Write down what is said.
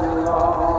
Allah